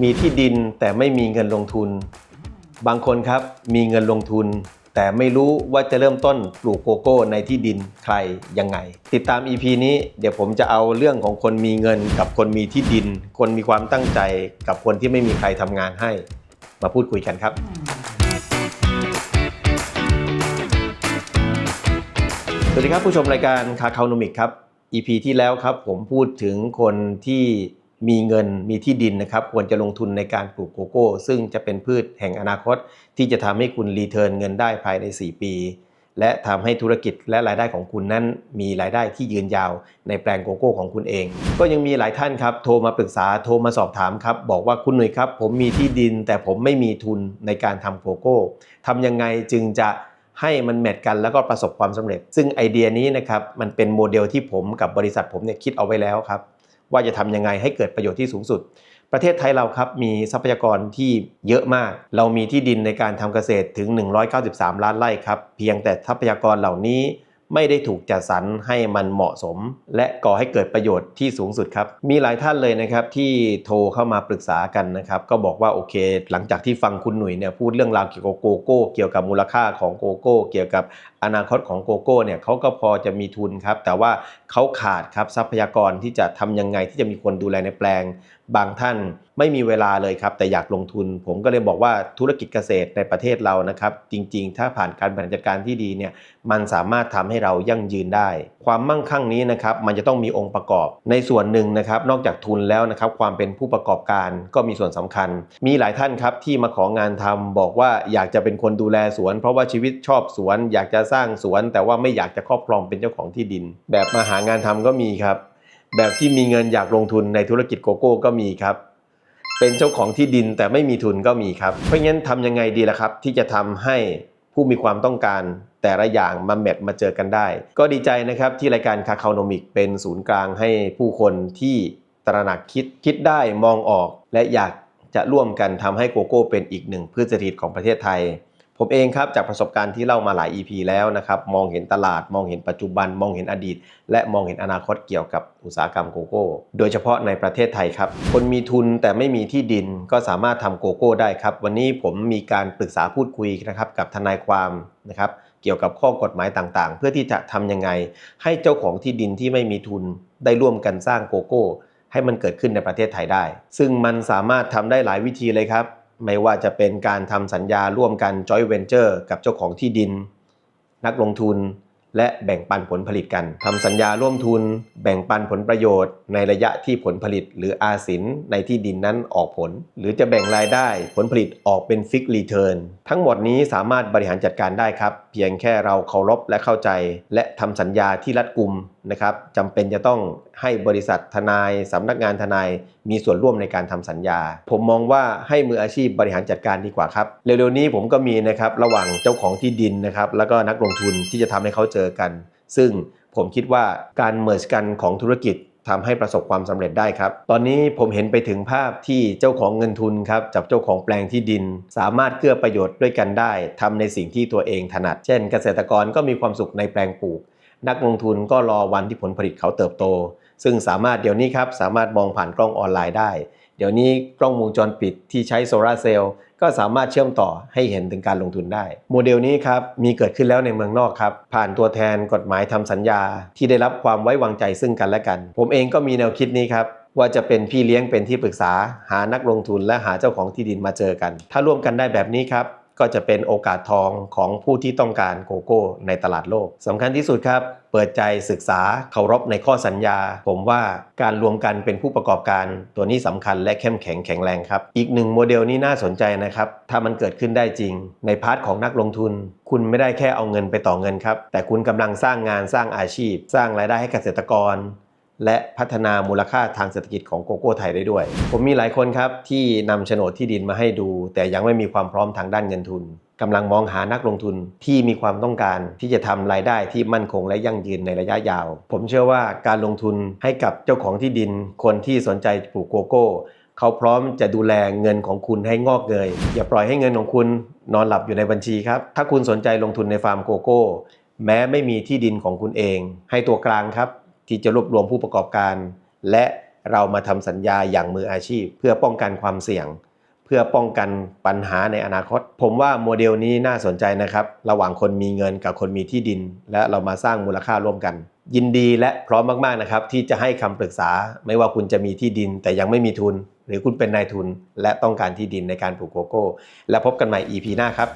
มีที่ดินแต่ไม่มีเงินลงทุน บางคนครับมีเงินลงทุน แต่ไม่รู้ว่าจะเริ่มต้นปลูกโกโก้ในที่ดินใครยังไง ติดตาม EP นี้เดี๋ยวผมจะเอาเรื่องของคนมีเงินกับคนมีที่ดิน คนมีความตั้งใจกับคนที่ไม่มีใครทำงานให้ มาพูดคุยกันครับสวัสดีครับผู้ชมรายการคาคาโนมิกครับ EP ที่แล้วครับผมพูดถึงคนที่ มีเงินมีที่ดินนะครับควรจะลงทุนในการปลูกโกโก้ ซึ่งจะเป็นพืชแห่งอนาคต ที่จะทำให้คุณรีเทิร์นเงินได้ภายใน 4 ปี และทำให้ธุรกิจและรายได้ของคุณนั้น มีรายได้ที่ยืนยาว ในแปลงโกโก้ของคุณเอง ก็ยังมีหลายท่านครับโทรมาปรึกษาโทรมาสอบถามครับ บอกว่าคุณหนุ่ยครับ ผมมีที่ดิน แต่ผมไม่มีทุนในการทำโกโก้ทำยังไงจึงจะให้มันแมทกันแล้วก็ประสบความสำเร็จ ซึ่งไอเดียนี้นะครับมันเป็นโมเดลที่ผมกับบริษัทผมเนี่ยคิดเอาไว้แล้วครับ ว่าจะทำยังไงให้เกิดประโยชน์ที่สูงสุด ประเทศไทยเราครับมีทรัพยากรที่เยอะมาก เรามีที่ดินในการทำเกษตรถึง 193 ล้านไร่ครับเพียงแต่ทรัพยากรเหล่านี้ ไม่ได้ถูกจัดสรรให้มันเหมาะสม และก่อให้เกิดประโยชน์ที่สูงสุดครับ มีหลายท่านเลยนะครับที่โทรเข้ามาปรึกษากันนะครับ ก็บอกว่าโอเค หลังจากที่ฟังคุณหนุ่ยเนี่ยพูดเรื่องราวเกี่ยวกับโกโก้ เกี่ยวกับมูลค่าของโกโก้ เกี่ยวกับอนาคตของโกโก้เนี่ยเขาก็พอจะมีทุนครับ แต่ว่าเขาขาดครับทรัพยากรที่จะทำยังไงที่จะมีคนดูแลในแปลง บางท่านไม่มีเวลาเลยครับ แต่อยากลงทุน ผมก็เลยบอกว่าธุรกิจเกษตรในประเทศเรานะครับ จริงๆ ถ้าผ่านการบริหารจัดการที่ดีเนี่ยมันสามารถทำให้เรายั่งยืนได้ ความมั่งคั่งนี้นะครับมันจะต้องมีองค์ประกอบ ในส่วนหนึ่งนะครับ นอกจากทุนแล้วนะครับ ความเป็นผู้ประกอบการก็มีส่วนสำคัญ มีหลายท่านครับที่มาของานทำบอกว่าอยากจะเป็นคนดูแลสวน เพราะว่าชีวิตชอบสวน อยากจะสร้างสวน แต่ว่าไม่อยากจะครอบครองเป็นเจ้าของที่ดิน แบบมาหางานทำก็มีครับ แบบที่มีเงินอยากลงทุนในธุรกิจโกโก้ก็มีครับ เป็นเจ้าของที่ดินแต่ไม่มีทุนก็มีครับ เพราะงั้นทำยังไงดีล่ะครับ ที่จะทำให้ผู้มีความต้องการแต่ละอย่างมาแมทมาเจอกันได้ ก็ดีใจนะครับที่รายการคาคาโนมิกเป็นศูนย์กลางให้ผู้คนที่ตระหนักคิดคิดได้มองออก และอยากจะร่วมกันทำให้โกโก้เป็นอีกหนึ่งพืชเศรษฐกิจของประเทศไทย ผมเองครับจากประสบการณ์ที่เล่ามาหลาย EP แล้วนะครับมองเห็นตลาดมองเห็นปัจจุบัน มองเห็นอดีต และมองเห็นอนาคตเกี่ยวกับอุตสาหกรรมโกโก้ โดยเฉพาะในประเทศไทยครับ คนมีทุนแต่ไม่มีที่ดินก็สามารถทำโกโก้ได้ครับ วันนี้ผมมีการปรึกษาพูดคุยนะครับกับทนายความนะครับเกี่ยวกับข้อกฎหมายต่างๆ เพื่อที่จะทำยังไง ให้เจ้าของที่ดินที่ไม่มีทุนได้ร่วมกันสร้างโกโก้ ให้มันเกิดขึ้นในประเทศไทยได้ ซึ่งมันสามารถทำได้หลายวิธีเลยครับ ไม่ว่าจะเป็นการทำสัญญาร่วมกันจอยเวนเจอร์กับเจ้าของที่ดิน นักลงทุน และแบ่งปันผลผลิตกันทำสัญญาร่วมทุน แบ่งปันผลประโยชน์ ในระยะที่ผลผลิต หรืออาสินในที่ดินนั้นออกผล หรือจะแบ่งรายได้ผลผลิตออกเป็นฟิกรีเทิร์นทั้งหมดนี้สามารถบริหารจัดการได้ครับ เพียงแค่เราเคารพและเข้าใจ และทำสัญญาที่รัดกุมนะครับจำเป็นจะต้องให้บริษัททนายสำนักงานทนายมีส่วนร่วมในการทำสัญญา ผมมองว่าให้มืออาชีพบริหารจัดการดีกว่าครับเร็วๆนี้ผมก็มีนะครับระหว่างเจ้าของที่ดินนะครับแล้วก็นักลงทุนที่จะทำให้เขาเจอกัน ซึ่งผมคิดว่าการเมิร์จกันของธุรกิจทำให้ประสบความสำเร็จได้ครับ ตอนนี้ผมเห็นไปถึงภาพที่เจ้าของเงินทุนครับกับเจ้าของแปลงที่ดิน สามารถเกื้อประโยชน์ด้วยกันได้ทำในสิ่งที่ตัวเองถนัด เช่น เกษตรกรก็มีความสุขในแปลงปลูก นักลงทุนก็รอวันที่ผลผลิตเขาเติบโต ซึ่งสามารถเดี๋ยวนี้ครับสามารถมองผ่านกล้องออนไลน์ได้เดี๋ยวนี้กล้องวงจรปิดที่ใช้โซลาร์เซลล์ก็สามารถเชื่อมต่อให้เห็นถึงการลงทุนได้ โมเดลนี้ครับมีเกิดขึ้นแล้วในเมืองนอกครับผ่านตัวแทนกฎหมายทำสัญญา ที่ได้รับความไว้วางใจซึ่งกันและกัน ผมเองก็มีแนวคิดนี้ครับว่าจะเป็นพี่เลี้ยงเป็นที่ปรึกษา หานักลงทุนและหาเจ้าของที่ดินมาเจอกัน ถ้าร่วมกันได้แบบนี้ครับ ก็จะเป็นโอกาสทองของผู้ที่ต้องการโกโก้ ในตลาดโลกสำคัญที่สุดครับ เปิดใจศึกษาเคารพในข้อสัญญา ผมว่าการรวมกันเป็นผู้ประกอบการตัวนี้สำคัญและเข้มแข็งแข็งแรงครับ อีกหนึ่งโมเดลนี้น่าสนใจนะครับ ถ้ามันเกิดขึ้นได้จริง ในพาร์ทของนักลงทุน คุณไม่ได้แค่เอาเงินไปต่อเงินครับแต่คุณกำลังสร้างงานสร้างอาชีพ สร้างรายได้ให้เกษตรกร และพัฒนามูลค่าทางเศรษฐกิจของโกโก้ไทยได้ด้วย ผมมีหลายคนครับที่นำโฉนดที่ดินมาให้ดู แต่ยังไม่มีความพร้อมทางด้านเงินทุนกำลังมองหานักลงทุนที่มีความต้องการที่จะทำรายได้ที่มั่นคงและยั่งยืนในระยะยาว ผมเชื่อว่าการลงทุนให้กับเจ้าของที่ดิน คนที่สนใจปลูกโกโก้ เขาพร้อมจะดูแลเงินของคุณให้งอกเงยอย่าปล่อยให้เงินของคุณนอนหลับอยู่ในบัญชีครับถ้าคุณสนใจลงทุนในฟาร์มโกโก้ แม้ไม่มีที่ดินของคุณเอง ให้ตัวกลางครับ ที่จะรวบรวมผู้ประกอบการ และเรามาทำสัญญาอย่างมืออาชีพ เพื่อป้องกันความเสี่ยง เพื่อป้องกันปัญหาในอนาคต ผมว่าโมเดลนี้น่าสนใจนะครับ ระหว่างคนมีเงินกับคนมีที่ดิน และเรามาสร้างมูลค่าร่วมกัน ยินดีและพร้อมมากๆนะครับที่จะให้คำปรึกษา ไม่ว่าคุณจะมีที่ดิน แต่ยังไม่มีทุน หรือคุณเป็นนายทุน และต้องการที่ดินในการปลูกโกโก้ และพบกันใหม่ EP หน้าครับ